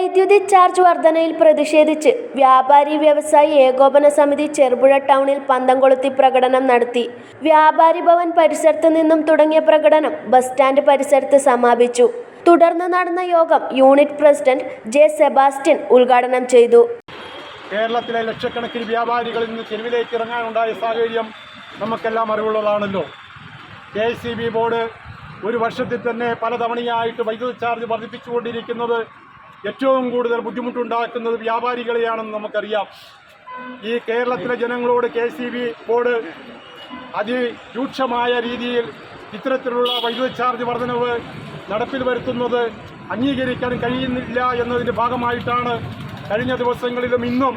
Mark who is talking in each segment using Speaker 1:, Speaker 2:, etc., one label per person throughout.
Speaker 1: വൈദ്യുതി ചാർജ് വർധനയിൽ പ്രതിഷേധിച്ച് വ്യാപാരി വ്യവസായി ഏകോപന സമിതി ചെറുപുഴ ടൗണിൽ പന്തം കൊളുത്തി പ്രകടനം നടത്തി. വ്യാപാരി ഭവൻ പരിസരത്ത് നിന്നും തുടങ്ങിയ പ്രകടനം ബസ് സ്റ്റാൻഡ് പരിസരത്ത് സമാപിച്ചു. തുടർന്ന് നടന്ന യോഗം യൂണിറ്റ് പ്രസിഡന്റ് ജെ സെബാസ്റ്റ്യൻ ഉദ്ഘാടനം ചെയ്തു.
Speaker 2: കേരളത്തിലെ ലക്ഷക്കണക്കിന് വ്യാപാരികൾ ഇന്ന് തെരുവിലേക്ക് ഇറങ്ങാനുണ്ടായ സാഹചര്യം നമുക്കെല്ലാം അറിവുള്ളതാണല്ലോ. കെ ബോർഡ് ഒരു വർഷത്തിൽ തന്നെ പലതവണയായിട്ട് വൈദ്യുതി ചാർജ് വർദ്ധിപ്പിച്ചുകൊണ്ടിരിക്കുന്നത് ഏറ്റവും കൂടുതൽ ബുദ്ധിമുട്ടുണ്ടാക്കുന്നത് വ്യാപാരികളെയാണെന്ന് നമുക്കറിയാം. ഈ കേരളത്തിലെ ജനങ്ങളോട് കെ സി ബി ബോർഡ് അതിരൂക്ഷമായ രീതിയിൽ ഇത്തരത്തിലുള്ള വൈദ്യുതി ചാർജ് വർധനവ് നടപ്പിൽ വരുത്തുന്നത് അംഗീകരിക്കാൻ കഴിയുന്നില്ല എന്നതിന്റെ ഭാഗമായിട്ടാണ് കഴിഞ്ഞ ദിവസങ്ങളിലും ഇന്നും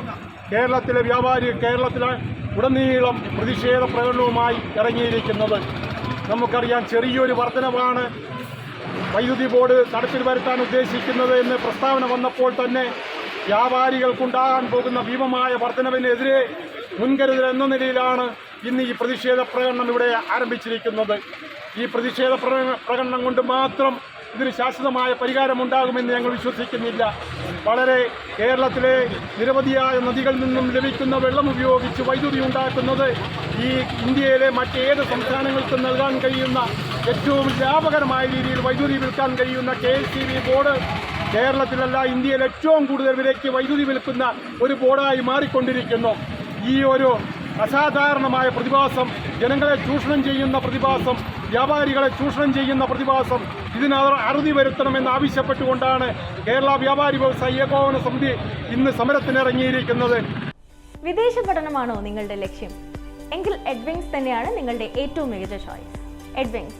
Speaker 2: കേരളത്തിലെ വ്യാപാരി കേരളത്തിലെ ഉടനീളം പ്രതിഷേധ പ്രകടനവുമായി ഇറങ്ങിയിരിക്കുന്നത്. നമുക്കറിയാം ചെറിയൊരു വർധനവാണ് വൈദ്യുതി ബോർഡ് നടപ്പിൽ വരുത്താൻ ഉദ്ദേശിക്കുന്നത് എന്ന് പ്രസ്താവന വന്നപ്പോൾ തന്നെ വ്യാപാരികൾക്കുണ്ടാകാൻ പോകുന്ന ഭീമമായ വർധനവിനെതിരെ മുൻകരുതൽ എന്ന നിലയിലാണ് ഇന്ന് ഈ പ്രതിഷേധ പ്രകടനം ഇവിടെ ആരംഭിച്ചിരിക്കുന്നത്. ഈ പ്രതിഷേധ പ്രകടനം കൊണ്ട് മാത്രം ഇതിന് ശാശ്വതമായ പരിഹാരമുണ്ടാകുമെന്ന് ഞങ്ങൾ വിശ്വസിക്കുന്നില്ല. വളരെ കേരളത്തിലെ നിരവധിയായ നദികളിൽ നിന്നും ലഭിക്കുന്ന വെള്ളം ഉപയോഗിച്ച് വൈദ്യുതി ഉണ്ടാക്കുന്നത് ഈ ഇന്ത്യയിലെ മറ്റേത് സംസ്ഥാനങ്ങൾക്ക് നൽകാൻ കഴിയുന്ന ഏറ്റവും ലാഭകരമായ രീതിയിൽ വൈദ്യുതി വിൽക്കാൻ കഴിയുന്ന K S E B board കേരളത്തിലല്ല ഇന്ത്യയിൽ ഏറ്റവും കൂടുതൽ വിലയ്ക്ക് വൈദ്യുതി വിൽക്കുന്ന ഒരു ബോർഡായി മാറിക്കൊണ്ടിരിക്കുന്നു. ഈ ഒരു അസാധാരണമായ പ്രതിഭാസം ജനങ്ങളെ ചൂഷണം ചെയ്യുന്ന പ്രതിഭാസം വ്യാപാരികളെ ചൂഷണം ചെയ്യുന്ന പ്രതിഭാസം ഇതിന് അറുതി വരുത്തണമെന്ന് ആവശ്യപ്പെട്ടുകൊണ്ടാണ് കേരള വ്യാപാരി വ്യവസായ ഏകോപന സമിതി ഇന്ന് സമരത്തിനിറങ്ങിയിരിക്കുന്നത്.
Speaker 3: വിദേശ പഠനമാണോ നിങ്ങളുടെ ലക്ഷ്യം? എങ്കിൽ എഡ്വിങ്സ് തന്നെയാണ് നിങ്ങളുടെ ഏറ്റവും മികച്ച choice Edwings